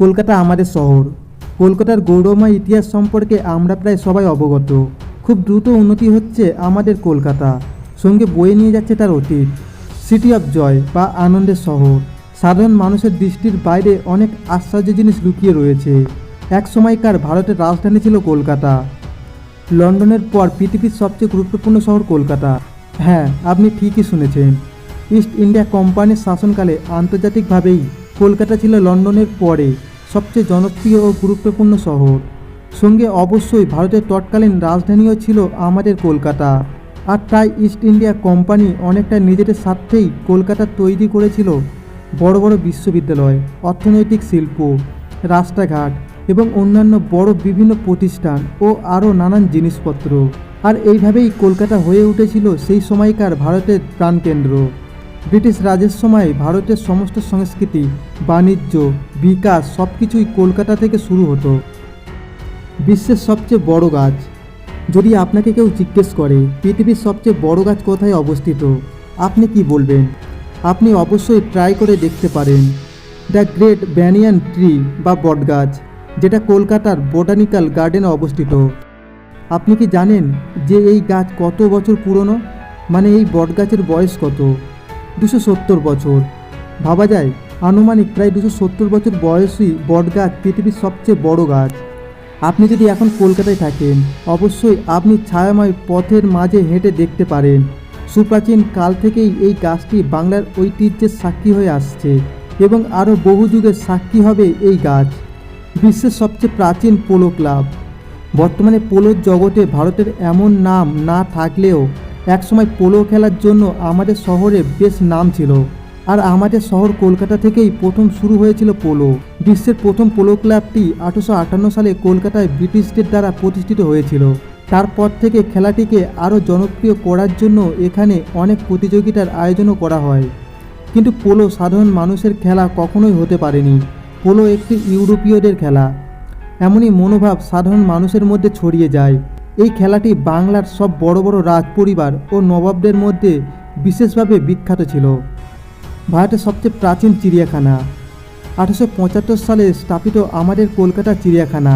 কলকাতা আমাদের শহর। কলকাতার গৌরবময় ইতিহাস সম্পর্কে আমরা প্রায় সবাই অবগত। খুব দ্রুত উন্নতি হচ্ছে আমাদের কলকাতা। সঙ্গে বয়ে নিয়ে যাচ্ছে তার অতীত। সিটি অফ জয় বা আনন্দের শহর। সাধারণ মানুষের দৃষ্টির বাইরে অনেক আশ্চর্য জিনিস লুকিয়ে রয়েছে। এক সময়কার ভারতের রাজধানী ছিল কলকাতা। লন্ডনের পর পৃথিবীর সবচেয়ে গুরুত্বপূর্ণ শহর কলকাতা। হ্যাঁ আপনি ঠিকই শুনেছেন। ইস্ট ইন্ডিয়া কোম্পানির শাসনকালে আন্তর্জাতিকভাবেই কলকাতা ছিল লন্ডনের পরে। সবচেয়ে জনপ্রিয় ও গুরুত্বপূর্ণ শহর। সঙ্গে অবশ্যই ভারতের তৎকালীন রাজধানীও ছিল আমাদের কলকাতা। আর তাই ইস্ট ইন্ডিয়া কোম্পানি অনেকটা নিজেদের স্বার্থেই কলকাতা তৈরি করেছিল বড় বড় বিশ্ববিদ্যালয়, অর্থনৈতিক শিল্প, রাস্তাঘাট এবং অন্যান্য বড় বিভিন্ন প্রতিষ্ঠান ও আরও নানান জিনিসপত্র। আর এইভাবেই কলকাতা হয়ে উঠেছিল সেই সময়কার ভারতের প্রাণকেন্দ্র। ব্রিটিশ রাজের সময় ভারতের সমস্ত সংস্কৃতি, বাণিজ্য, বিকাশ সব কিছুই কলকাতা থেকে শুরু হতো। বিশ্বের সবচেয়ে বড় গাছ। যদি আপনাকে কেউ জিজ্ঞেস করে, পৃথিবীর সবচেয়ে বড় গাছ কোথায় অবস্থিত, আপনি কি বলবেন? আপনি অবশ্যই ট্রাই করে দেখতে পারেন। দ্য গ্রেট ব্যানিয়ান ট্রি বা বটগাছ, যেটা কলকাতার বোটানিক্যাল গার্ডেনে অবস্থিত। আপনি কি জানেন যে এই গাছ কত বছর পুরনো? মানে এই বটগাছের বয়স কত? দুশো সত্তর বছর। ভাবা যায়, আনুমানিক প্রায় দুশো সত্তর বছর বয়সী বটগাছ পৃথিবীর সবচেয়ে বড় গাছ। আপনি যদি এখন কলকাতায় থাকেন, অবশ্যই আপনি ছায়াময় পথের মাঝে হেঁটে দেখতে পারেন। সুপ্রাচীন কাল থেকেই এই গাছটি বাংলার ঐতিহ্যের সাক্ষী হয়ে আসছে এবং আরও বহু যুগের সাক্ষী হবে এই গাছ। বিশ্বের সবচেয়ে প্রাচীন পোলো ক্লাব। বর্তমানে পোলোর জগতে ভারতের এমন নাম না থাকলেও একসময় পোলো খেলার জন্য আমাদের শহরে বেশ নাম ছিল। আর আমাদের শহর কলকাতা থেকেই প্রথম শুরু হয়েছিল পোলো। বিশ্বের প্রথম পোলো ক্লাবটি আঠারোশো আটান্ন সালে কলকাতায় ব্রিটিশদের দ্বারা প্রতিষ্ঠিত হয়েছিল। তারপর থেকে খেলাটিকে আরও জনপ্রিয় করার জন্য এখানে অনেক প্রতিযোগিতার আয়োজনও করা হয়। কিন্তু পোলো সাধারণ মানুষের খেলা কখনোই হতে পারেনি। পোলো একটি ইউরোপীয়দের খেলা। এমনই মনোভাব সাধারণ মানুষের মধ্যে ছড়িয়ে যায়। এই খেলাটি বাংলার সব বড় বড় রাজ পরিবার ও নবাবদের মধ্যে বিশেষভাবে বিখ্যাত ছিল। ভারতের সবচেয়ে প্রাচীন চিড়িয়াখানা। আঠারোশো পঁচাত্তর সালে স্থাপিত আমাদের কলকাতা চিড়িয়াখানা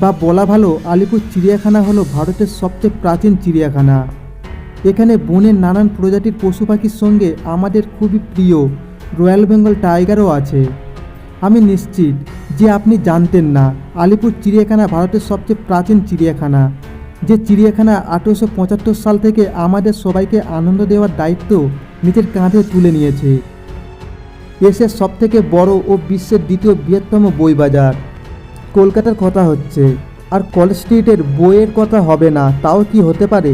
বা বলা ভালো আলিপুর চিড়িয়াখানা হলো ভারতের সবচেয়ে প্রাচীন চিড়িয়াখানা। এখানে বনের নানান প্রজাতির পশু পাখির সঙ্গে আমাদের খুবই প্রিয় রয়্যাল বেঙ্গল টাইগারও আছে। আমি নিশ্চিত যে আপনি জানতেন না, আলিপুর চিড়িয়াখানা ভারতের সবচেয়ে প্রাচীন চিড়িয়াখানা। যে চিড়িয়াখানা আঠেরোশো পঁচাত্তর সাল থেকে আমাদের সবাইকে আনন্দ দেওয়ার দায়িত্ব নিজের কাঁধে তুলে নিয়েছে। এশিয়ার সবথেকে বড় ও বিশ্বের দ্বিতীয় বৃহত্তম বই বাজার কলকাতার কথা হচ্ছে, আর কলেজ স্ট্রিটের বইয়ের কথা হবে না, তাও কি হতে পারে?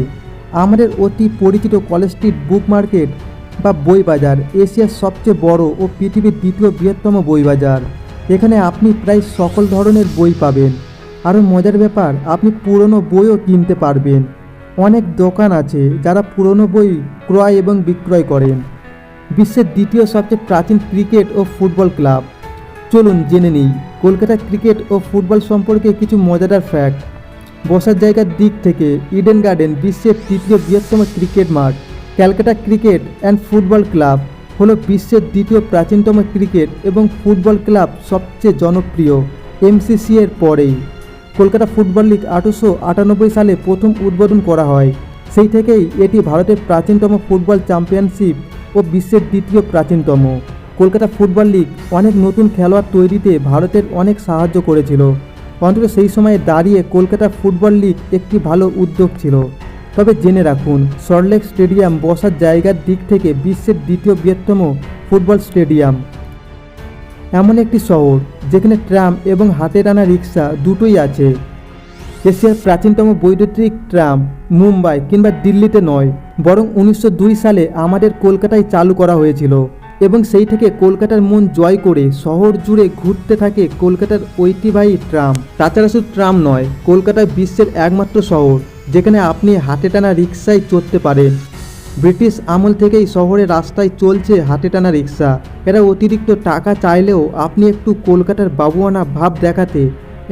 আমাদের অতি পরিচিত কলেজ স্ট্রিট বুক মার্কেট বা বই বাজার এশিয়ার সবচেয়ে বড় ও পৃথিবীর দ্বিতীয় বৃহত্তম বই বাজার এখানে আপনি প্রায় সকল ধরনের বই পাবেন। আরও মজার ব্যাপার, আপনি পুরনো বইও কিনতে পারবেন। অনেক দোকান আছে যারা পুরনো বই ক্রয় এবং বিক্রয় করেন। বিশ্বের দ্বিতীয় সবচেয়ে প্রাচীন ক্রিকেট ও ফুটবল ক্লাব। চলুন জেনে নিই, কলকাতা ক্রিকেট ও ফুটবল সম্পর্কে কিছু মজাদার ফ্যাক্ট বসার জায়গার দিক থেকে ইডেন গার্ডেন বিশ্বের তৃতীয় বৃহত্তম ক্রিকেট মাঠ। Calcutta cricket and football club হলো বিশ্বের দ্বিতীয় প্রাচীনতম ক্রিকেট এবং ফুটবল ক্লাব সবচেয়ে জনপ্রিয়। এমসিসি এর পরেই। কলকাতা ফুটবল লিগ আঠারোশো আটানব্বই সালে প্রথম উদ্বোধন করা হয়। সেই থেকেই এটি ভারতের প্রাচীনতম ফুটবল চ্যাম্পিয়নশিপ ও বিশ্বের দ্বিতীয় প্রাচীনতম। কলকাতা ফুটবল লিগ অনেক নতুন খেলোয়াড় তৈরিতে ভারতের অনেক সাহায্য করেছিল। অন্তত সেই সময়ে দাঁড়িয়ে কলকাতা ফুটবল লিগ একটি ভালো উদ্যোগ ছিল। তবে জেনে রাখুন সল্টলেক স্টেডিয়াম বসার জায়গার দিক থেকে বিশ্বের দ্বিতীয় বৃহত্তম ফুটবল স্টেডিয়াম। এমন একটি শহর যেখানে ট্রাম এবং হাতে টানা রিক্সা দুটোই আছে। এশিয়ার প্রাচীনতম বৈদ্যুতিক ট্রাম মুম্বাই কিংবা দিল্লিতে নয়, বরং উনিশশো দুই সালে আমাদের কলকাতায় চালু করা হয়েছিল এবং সেই থেকে কলকাতার মন জয় করে শহর জুড়ে ঘুরতে থাকে কলকাতার ঐতিহ্যবাহী ট্রাম। তাছাড়া শুধু ট্রাম নয় কলকাতায় বিশ্বের একমাত্র শহর, যেখানে আপনি হাতে টানা রিক্সায় চড়তে পারেন। ব্রিটিশ আমল থেকেই শহরের রাস্তায় চলছে হাতে টানা রিক্সা এরা অতিরিক্ত টাকা চাইলেও আপনি একটু কলকাতার বাবুয়ানা ভাব দেখাতে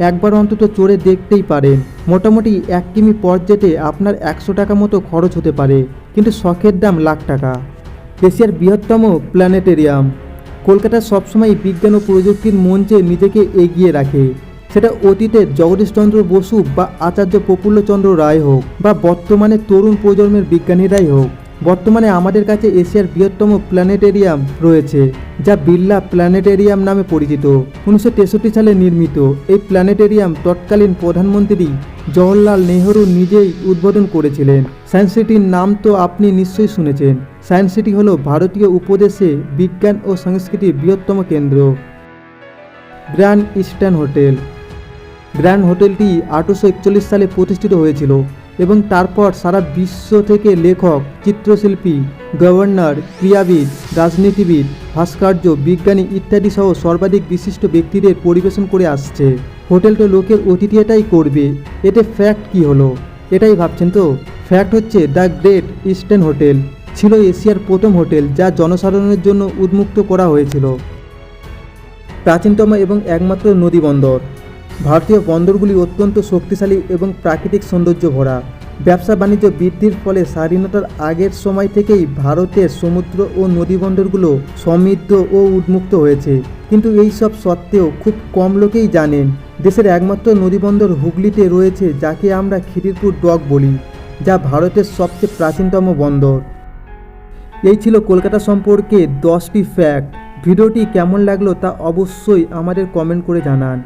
একবার অন্তত চড়ে দেখতেই পারেন। মোটামুটি এক কিমি পথ যেতে আপনার একশো টাকা মতো খরচ হতে পারে, কিন্তু শখের দাম লাখ টাকা। এশিয়ার বৃহত্তম প্ল্যানেটেরিয়াম। কলকাতা সবসময় বিজ্ঞান ও প্রযুক্তির মঞ্চে নিজেকে এগিয়ে রাখে। সেটা অতীতে জগদীশচন্দ্র বসু বা আচার্য প্রফুল্লচন্দ্র রায় হোক বা বর্তমানে তরুণ প্রজন্মের বিজ্ঞানীরাই হোক। বর্তমানে আমাদের কাছে এশিয়ার বৃহত্তম প্ল্যানেটেরিয়াম রয়েছে, যা বিড়লা প্ল্যানেটেরিয়াম নামে পরিচিত। উনিশশো তেষট্টি সালে নির্মিত এই প্ল্যানেটেরিয়াম তৎকালীন প্রধানমন্ত্রী জওহরলাল নেহরু নিজেই উদ্বোধন করেছিলেন। সায়েন্স সিটির নাম তো আপনি নিশ্চয়ই শুনেছেন। সায়েন্স সিটি হল ভারতীয় উপদেশে বিজ্ঞান ও সংস্কৃতির বৃহত্তম কেন্দ্র। Grand eastern hotel. গ্র্যান্ড হোটেলটি আঠারোশো একচল্লিশ সালে প্রতিষ্ঠিত হয়েছিল। এবং তারপর সারা বিশ্ব থেকে লেখক, চিত্রশিল্পী, গভর্নর, ক্রীড়াবিদ, রাজনীতিবিদ, ভাস্কর্য, বিজ্ঞানী ইত্যাদি সহ সর্বাধিক বিশিষ্ট ব্যক্তিদের পরিবেশন করে আসছে। হোটেলটা লোকের অতিথিয়তাই করবে। এতে ফ্যাক্ট কি হলো? এটাই ভাবছেন তো? ফ্যাক্ট হচ্ছে দ্য গ্রেট ইস্টার্ন হোটেল ছিল এশিয়ার প্রথম হোটেল যা জনসাধারণের জন্য উন্মুক্ত করা হয়েছিল। প্রাচীনতম এবং একমাত্র নদী বন্দর। ভারতীয় বন্দরগুলি অত্যন্ত শক্তিশালী এবং প্রাকৃতিক সৌন্দর্য ভরা ব্যবসা বাণিজ্য বৃদ্ধির ফলে স্বাধীনতার আগের সময় থেকেই ভারতের সমুদ্র ও নদী বন্দরগুলো সমৃদ্ধ ও উন্মুক্ত হয়েছে। কিন্তু এই সব সত্ত্বেও খুব কম লোকেই জানেন, দেশের একমাত্র নদীবন্দর হুগলিতে রয়েছে যাকে আমরা খিদিরপুর ডক বলি, যা ভারতের সবচেয়ে প্রাচীনতম বন্দর। এই ছিল কলকাতা সম্পর্কে দশটি ফ্যাক্ট ভিডিওটি কেমন লাগল তা অবশ্যই আমাদের কমেন্ট করে জানান।